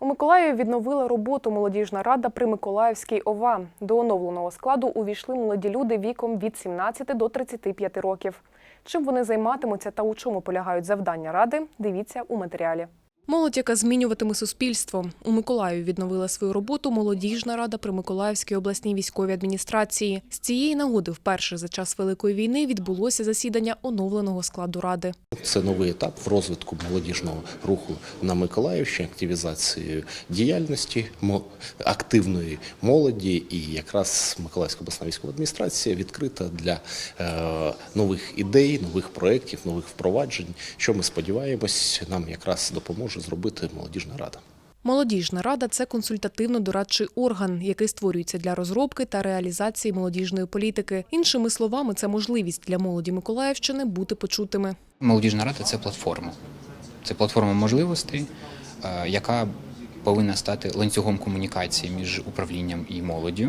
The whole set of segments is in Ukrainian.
У Миколаєві відновила роботу молодіжна рада при Миколаївській ОВА. До оновленого складу увійшли молоді люди віком від 17 до 35 років. Чим вони займатимуться та у чому полягають завдання ради, дивіться у матеріалі. Молодь, яка змінюватиме суспільство. У Миколаєві відновила свою роботу молодіжна рада при Миколаївській обласній військовій адміністрації. З цієї нагоди вперше за час Великої війни відбулося засідання оновленого складу ради. Це новий етап в розвитку молодіжного руху на Миколаївщині, активізації діяльності активної молоді. І якраз Миколаївська обласна військова адміністрація відкрита для е, нових ідей, нових проєктів, нових впроваджень. Що ми сподіваємось, нам якраз допоможе зробити молодіжна рада. Молодіжна рада це консультативно-дорадчий орган, який створюється для розробки та реалізації молодіжної політики. Іншими словами, це можливість для молоді Миколаївщини бути почутими. Молодіжна рада це платформа. Це платформа можливостей, е, яка повинна стати ланцюгом комунікації між управлінням і молоддю.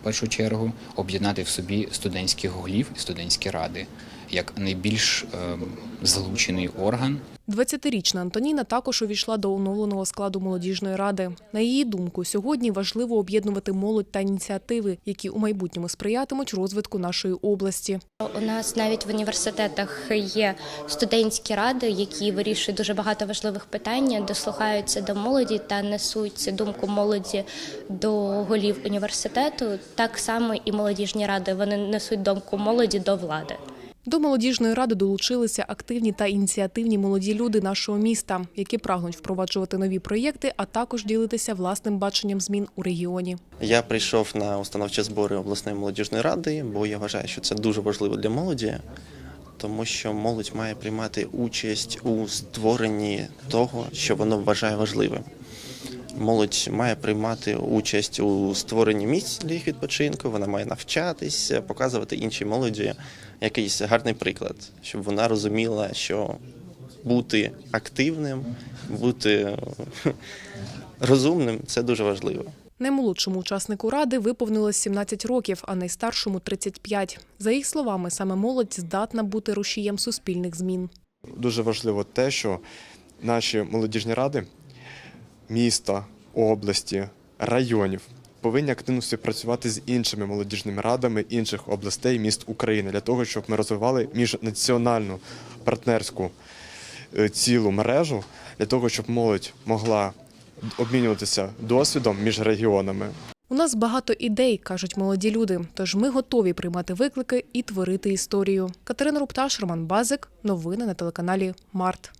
В першу чергу об'єднати в собі студентських голів і студентські ради як найбільш е, залучений орган 20-річна Антоніна також увійшла до оновленого складу молодіжної ради. На її думку, сьогодні важливо об'єднувати молодь та ініціативи, які у майбутньому сприятимуть розвитку нашої області. У нас навіть в університетах є студентські ради, які вирішують дуже багато важливих питань, дослухаються до молоді та несуть думку молоді до голів університету. Так само і молодіжні ради вони несуть думку молоді до влади. До молодіжної ради долучилися активні та ініціативні молоді люди нашого міста, які прагнуть впроваджувати нові проєкти, а також ділитися власним баченням змін у регіоні. Я прийшов на установчі збори обласної молодіжної ради, бо я вважаю, що це дуже важливо для молоді, тому що молодь має приймати участь у створенні того, що воно вважає важливим. Молодь має приймати участь у створенні місць для їх відпочинку, вона має навчатися, показувати іншій молоді якийсь гарний приклад, щоб вона розуміла, що бути активним, бути розумним це дуже важливо. Наймолодшому учаснику ради виповнилось 17 років, а найстаршому 35. За їх словами, саме молодь здатна бути рушієм суспільних змін. дуже важливо те, що наші молодіжні ради міста, області, районів повинні активно співпрацювати з іншими молодіжними радами інших областей, міст України для того, щоб ми розвивали міжнаціональну партнерську е, цілу мережу для того, щоб молодь могла обмінюватися досвідом між регіонами. У нас багато ідей, кажуть молоді люди. Тож ми готові приймати виклики і творити історію. Катерина Рупташ, Роман Базик. Новини на телеканалі Март.